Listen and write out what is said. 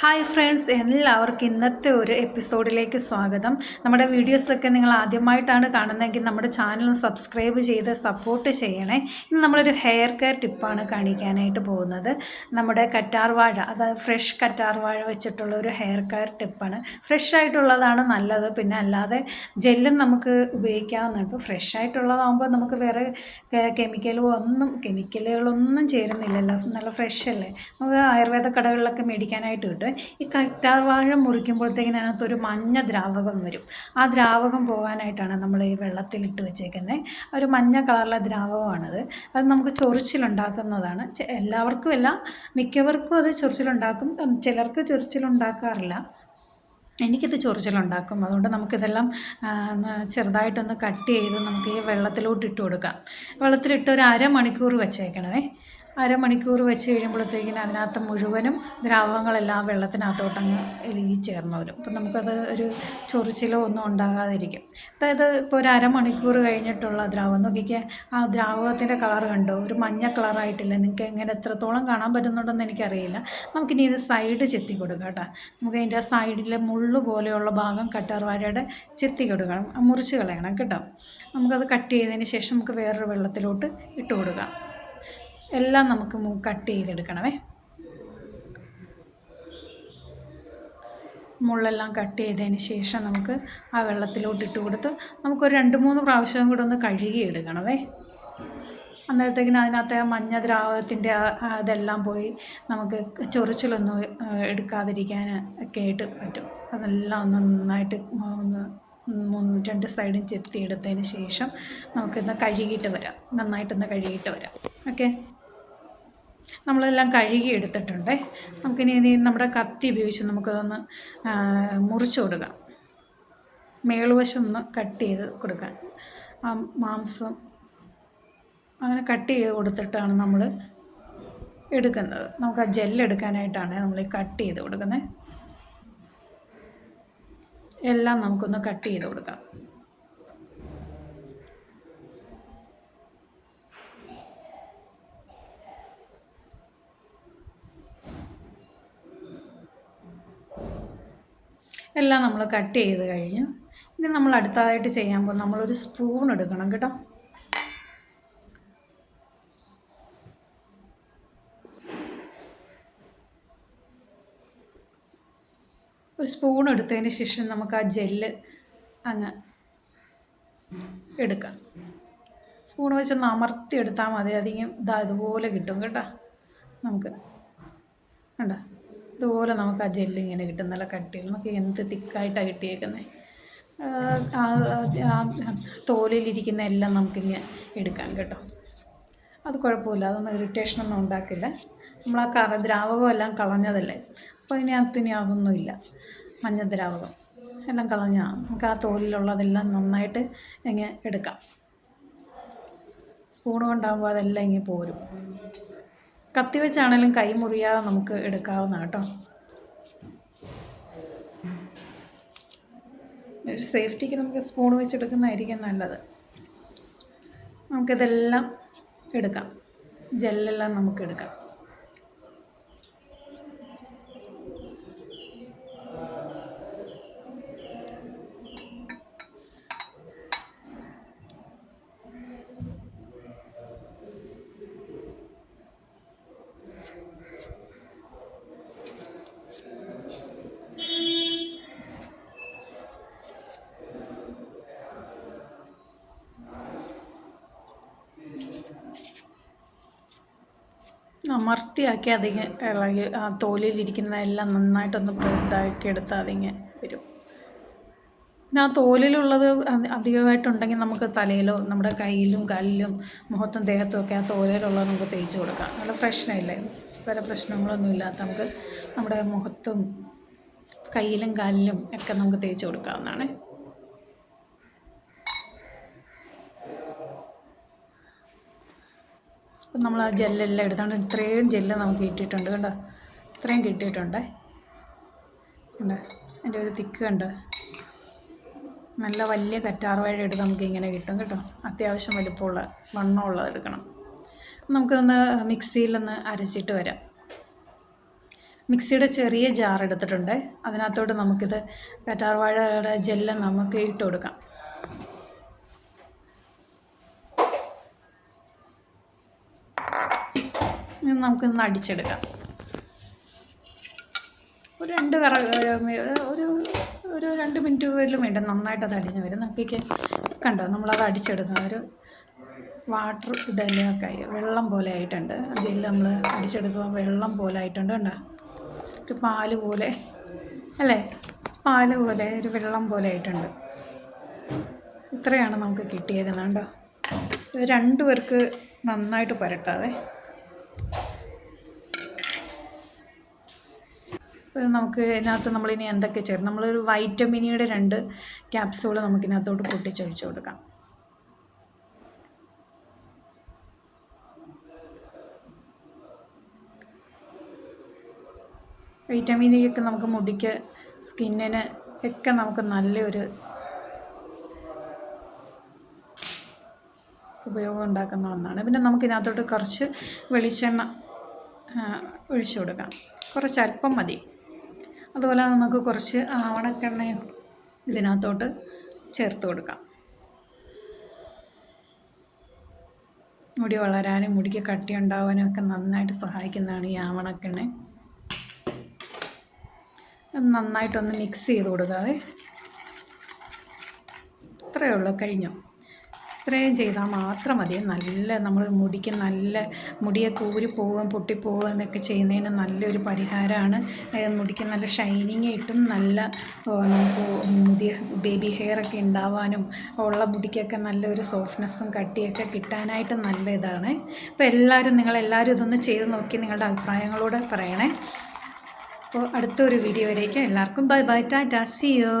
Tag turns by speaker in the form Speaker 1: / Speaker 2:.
Speaker 1: Hi friends എല്ലാവർക്കും ഇന്നത്തെ ഒരു എപ്പിസോഡിലേക്ക് സ്വാഗതം. നമ്മുടെ വീഡിയോസൊക്കെ നിങ്ങൾ ആദ്യമായിട്ടാണ് കാണുന്നതെങ്കിൽ നമ്മുടെ ചാനൽ സബ്സ്ക്രൈബ് ചെയ്ത് സപ്പോർട്ട് ചെയ്യണേ. ഇന്ന് നമ്മളൊരു ഹെയർ കെയർ ടിപ്പാണ് കാണിക്കാനായിട്ട് പോകുന്നത്. നമ്മുടെ കറ്റാർവാഴ അതായത് ഫ്രഷ് കറ്റാർവാഴ വെച്ചിട്ടുള്ള ഒരു ഹെയർ കെയർ ടിപ്പാണ്. ഫ്രഷ് ആയിട്ടുള്ളതാണ് നല്ലത്. പിന്നെ അല്ലാതെ ജെല്ലും നമുക്ക് ഉപയോഗിക്കാവുന്നതാണ്. ഇപ്പോൾ ഫ്രഷ് ആയിട്ടുള്ളതാകുമ്പോൾ നമുക്ക് വേറെ കെമിക്കലും ഒന്നും കെമിക്കലുകളൊന്നും ചേരുന്നില്ലല്ലോ. നല്ല ഫ്രഷ് അല്ലേ? നമുക്ക് ആയുർവേദ കടകളിലൊക്കെ മേടിക്കാനായിട്ട് കിട്ടും. ഈ കറ്റാർവാഴ മുറിക്കുമ്പോഴത്തേക്കിന് അതിനകത്തൊരു മഞ്ഞ ദ്രാവകം വരും. ആ ദ്രാവകം പോകാനായിട്ടാണ് നമ്മൾ ഈ വെള്ളത്തിലിട്ട് വെച്ചേക്കുന്നത് ഒരു മഞ്ഞ കളറിലെ ദ്രാവകമാണത്. അത് നമുക്ക് ചൊറിച്ചിലുണ്ടാക്കുന്നതാണ്. എല്ലാവർക്കും അല്ല മിക്കവർക്കും അത് ചൊറിച്ചിലുണ്ടാക്കും. ചിലർക്ക് ചൊറിച്ചിലുണ്ടാക്കാറില്ല. എനിക്കിത് ചൊറിച്ചിലുണ്ടാക്കും. അതുകൊണ്ട് നമുക്കിതെല്ലാം ചെറുതായിട്ടൊന്ന് കട്ട് ചെയ്ത് നമുക്ക് ഈ വെള്ളത്തിലോട്ട് ഇട്ട് കൊടുക്കാം. വെള്ളത്തിലിട്ട് ഒരു അരമണിക്കൂർ വെച്ചേക്കണമേ അരമണിക്കൂർ വെച്ച് കഴിയുമ്പോഴത്തേക്കിന് അതിനകത്ത് മുഴുവനും ദ്രാവകങ്ങളെല്ലാം വെള്ളത്തിനകത്തോട്ടങ്ങ് എലിയി ചേർന്ന് വരും അപ്പം നമുക്കത് ഒരു ചൊറിച്ചിലോ ഒന്നും ഉണ്ടാകാതിരിക്കും. അതായത് ഇപ്പോൾ ഒരു അരമണിക്കൂർ കഴിഞ്ഞിട്ടുള്ള ദ്രാവകം നോക്കിക്കേ ആ ദ്രാവകത്തിന്റെ കളർ കണ്ടോ? ഒരു മഞ്ഞ കളറായിട്ടില്ല. നിങ്ങൾക്ക് എങ്ങനെ എത്രത്തോളം കാണാൻ പറ്റുന്നുണ്ടെന്ന് എനിക്കറിയില്ല. നമുക്കിനി ഇത് സൈഡ് ചെത്തി കൊടുക്കാം കേട്ടോ. നമുക്ക് അതിന്റെ സൈഡിലെ മുള്ളു പോലെയുള്ള ഭാഗം കട്ടർ വാഴയുടെ ചെത്തി കൊടുക്കണം. മുറിച്ച് കളയണം കേട്ടോ. നമുക്കത് കട്ട് ചെയ്തതിന് ശേഷം നമുക്ക് വേറൊരു വെള്ളത്തിലോട്ട് ഇട്ട് കൊടുക്കാം. എല്ലാം നമുക്ക് കട്ട് ചെയ്തെടുക്കണമേ. മുള്ളെല്ലാം കട്ട് ചെയ്തതിന് ശേഷം നമുക്ക് ആ വെള്ളത്തിലോട്ട് ഇട്ട് കൊടുത്ത് നമുക്കൊരു രണ്ട് മൂന്ന് പ്രാവശ്യം കൂടെ ഒന്ന് കഴുകി എടുക്കണമേ. അന്നേരത്തേക്കിന് അതിനകത്തെ ആ മഞ്ഞ ദ്രാവകത്തിന്റെ ഇതെല്ലാം പോയി നമുക്ക് ചൊറിച്ചിലൊന്നും എടുക്കാതിരിക്കാൻ ഒക്കെ ആയിട്ട് പറ്റും. അതെല്ലാം ഒന്ന് നന്നായിട്ട് ഒന്ന് മൂന്ന് രണ്ട് സൈഡും ചെത്തിയെടുത്തതിന് ശേഷം നമുക്കിന്ന് കഴുകിയിട്ട് വരാം. നന്നായിട്ടൊന്ന് കഴുകിയിട്ട് വരാം. ഓക്കെ? നമ്മളെല്ലാം കഴുകി എടുത്തിട്ടുണ്ട്. നമുക്കിനി ഇനി നമ്മുടെ കത്തി ഉപയോഗിച്ച് നമുക്കതൊന്ന് മുറിച്ചു കൊടുക്കാം. മേളുവശം ഒന്ന് കട്ട് ചെയ്ത് കൊടുക്കാൻ ആ മാംസം അങ്ങനെ കട്ട് ചെയ്ത് കൊടുത്തിട്ടാണ് നമ്മൾ എടുക്കുന്നത്. നമുക്ക് ആ ജെല്ലെടുക്കാനായിട്ടാണ് നമ്മൾ കട്ട് ചെയ്ത് കൊടുക്കുന്നത്. എല്ലാം നമുക്കൊന്ന് കട്ട് ചെയ്ത് കൊടുക്കാം. എല്ലാം നമ്മൾ കട്ട് ചെയ്ത് കഴിഞ്ഞു. ഇനി നമ്മൾ അടുത്തതായിട്ട് ചെയ്യാൻ പോകും നമ്മളൊരു സ്പൂൺ എടുക്കണം കേട്ടോ. ഒരു സ്പൂൺ എടുത്തതിന് ശേഷം നമുക്ക് ആ ജെല്ല് അങ്ങ് എടുക്കാം. സ്പൂൺ വെച്ചൊന്ന് അമർത്തി എടുത്താൽ മതി. അതിങ്ങനെ ഇതാ ഇതുപോലെ കിട്ടും കേട്ടോ. നമുക്ക് കണ്ടോ? ഇതുപോലെ നമുക്ക് ആ ജെല്ല് ഇങ്ങനെ കിട്ടും. നല്ല കട്ടിയിൽ നമുക്ക് എന്ത് തിക്കായിട്ടാണ് കിട്ടിയേക്കുന്നത് തോലിലിരിക്കുന്ന എല്ലാം നമുക്കിങ്ങനെ എടുക്കാം കേട്ടോ. അത് കുഴപ്പമില്ല അതൊന്നും ഇറിറ്റേഷനൊന്നും ഉണ്ടാക്കില്ല. നമ്മൾ ആ കറ ദ്രാവകം എല്ലാം കളഞ്ഞതല്ലേ? അപ്പോൾ ഇനി ഇനി അതൊന്നുമില്ല മഞ്ഞ ദ്രാവകം എല്ലാം കളഞ്ഞാൽ നമുക്ക് ആ തോലിലുള്ളതെല്ലാം നന്നായിട്ട് ഇങ്ങനെ എടുക്കാം. സ്പൂൺ കൊണ്ടാകുമ്പോൾ അതെല്ലാം ഇങ്ങനെ പോരും. കത്തി വെച്ചാണെങ്കിലും കൈ മുറിയാതെ നമുക്ക് എടുക്കാവുന്ന കേട്ടോ. സേഫ്റ്റിക്ക് നമുക്ക് സ്പൂൺ വെച്ചെടുക്കുന്നതായിരിക്കും നല്ലത്. നമുക്കിതെല്ലാം എടുക്കാം. ജെല്ലെല്ലാം നമുക്ക് എടുക്കാം. അമർത്തിയാക്കി അതിങ്ങ് ഇളകി ആ തോലിലിരിക്കുന്ന എല്ലാം നന്നായിട്ടൊന്ന് ഇതാക്കി എടുത്താൽ അതിങ്ങ് വരും. പിന്നെ ആ തോലിലുള്ളത് അധി- അധികമായിട്ടുണ്ടെങ്കിൽ നമുക്ക് തലയിലോ നമ്മുടെ കയ്യിലും കാലിലും മുഖത്തും ദേഹത്തും ഒക്കെ ആ തോലിലുള്ളത് നമുക്ക് തേച്ച് കൊടുക്കാം. നല്ല ഫ്രഷ്നല്ലേ? വേറെ പ്രശ്നങ്ങളൊന്നും ഇല്ലാത്ത നമുക്ക് നമ്മുടെ മുഖത്തും കയ്യിലും കാലിലും ഒക്കെ നമുക്ക് തേച്ച് കൊടുക്കാവുന്നതാണ്. അപ്പം നമ്മൾ ആ ജെല്ലെല്ലാം എടുത്തുകൊണ്ട് ഇത്രയും ജെല്ല് നമുക്ക് കിട്ടിയിട്ടുണ്ട് കണ്ടോ? ഇത്രയും കിട്ടിയിട്ടുണ്ട്. കണ്ടോ? അതിന്റെ ഒരു തിക്ക് കണ്ടോ? നല്ല വലിയ കറ്റാർവാഴ എടുത്ത് നമുക്ക് ഇങ്ങനെ കിട്ടും കേട്ടോ. അത്യാവശ്യം വലിപ്പമുള്ള വണ്ണമുള്ളത് എടുക്കണം. നമുക്കൊന്ന് മിക്സിയിലൊന്ന് അരച്ചിട്ട് വരാം. മിക്സിയുടെ ചെറിയ ജാർ എടുത്തിട്ടുണ്ട്. അതിനകത്തോട്ട് നമുക്കിത് കറ്റാർവാഴയുടെ ജെല്ല് നമുക്ക് ഇട്ട് കൊടുക്കാം. നമുക്കിന്ന് അടിച്ചെടുക്കാം. ഒരു രണ്ട് കറ ഒരു ഒരു രണ്ട് മിനിറ്റ് പോലും വേണ്ട നന്നായിട്ട് അത് അടിഞ്ഞ് വരും. നമുക്ക് കണ്ടോ നമ്മളത് അടിച്ചെടുക്കുന്ന ഒരു വാട്ടർ ഇതെല്ലാം ആയി. വെള്ളം പോലെ ആയിട്ടുണ്ട്. അതിൽ നമ്മൾ അടിച്ചെടുക്കുമ്പോൾ വെള്ളം പോലെ ആയിട്ടുണ്ട് കണ്ടോ? ഒരു പാൽ പോലെ അല്ലേ? പാൽ പോലെ ഒരു വെള്ളം പോലെ ആയിട്ടുണ്ട്. ഇത്രയാണ് നമുക്ക് കിട്ടിയേക്കുന്നത് ഇത് രണ്ടു പേർക്ക് നന്നായിട്ട് പുരട്ടാവേ. നമുക്ക് ഇതിനകത്ത് നമ്മളിനി എന്തൊക്കെ ചേർ നമ്മളൊരു വൈറ്റമിനിയുടെ രണ്ട് ക്യാപ്സൂൾ നമുക്കിനകത്തോട്ട് പൊട്ടിച്ചൊഴിച്ചു കൊടുക്കാം. ഒക്കെ നമുക്ക് മുടിക്ക് സ്കിന്നിന് ഒക്കെ നമുക്ക് നല്ലൊരു ഉപയോഗം ഉണ്ടാക്കുന്ന ഒന്നാണ്. പിന്നെ നമുക്കിതിനകത്തോട്ട് കുറച്ച് വെളിച്ചെണ്ണ ഒഴിച്ചു കൊടുക്കാം. കുറച്ച് അല്പം മതി. അതുപോലെ നമുക്ക് കുറച്ച് ആവണക്കെണ്ണയും ഇതിനകത്തോട്ട് ചേർത്ത് കൊടുക്കാം. മുടി വളരാനും മുടിക്ക് കട്ടി ഉണ്ടാവാനും ഒക്കെ നന്നായിട്ട് സഹായിക്കുന്നതാണ് ഈ ആവണക്കെണ്ണ. നന്നായിട്ടൊന്ന് മിക്സ് ചെയ്ത് കൊടുക്കാതെ ഇത്രയേ ഉള്ളൂ കഴിഞ്ഞു. ഇത്രയും ചെയ്താൽ മാത്രം മതി. നല്ല നമ്മൾ മുടിക്ക് നല്ല മുടിയൊക്കെ ഊരിപ്പോവുകയും പൊട്ടിപ്പോവുക എന്നൊക്കെ ചെയ്യുന്നതിന് നല്ലൊരു പരിഹാരമാണ്. മുടിക്ക് നല്ല ഷൈനിങ് കിട്ടും നല്ല നമുക്ക് മുടി ബേബി ഹെയർ ഒക്കെ ഉണ്ടാവാനും ഉള്ള മുടിക്കൊക്കെ നല്ലൊരു സോഫ്റ്റ്നെസ്സും കട്ടിയൊക്കെ കിട്ടാനായിട്ട് നല്ല ഇതാണ് അപ്പോൾ എല്ലാവരും നിങ്ങളെല്ലാവരും ഇതൊന്ന് ചെയ്ത് നോക്കി നിങ്ങളുടെ അഭിപ്രായങ്ങളോട് പറയണേ. അപ്പോൾ അടുത്തൊരു വീഡിയോ വരേക്കും എല്ലാവർക്കും bye bye tata see you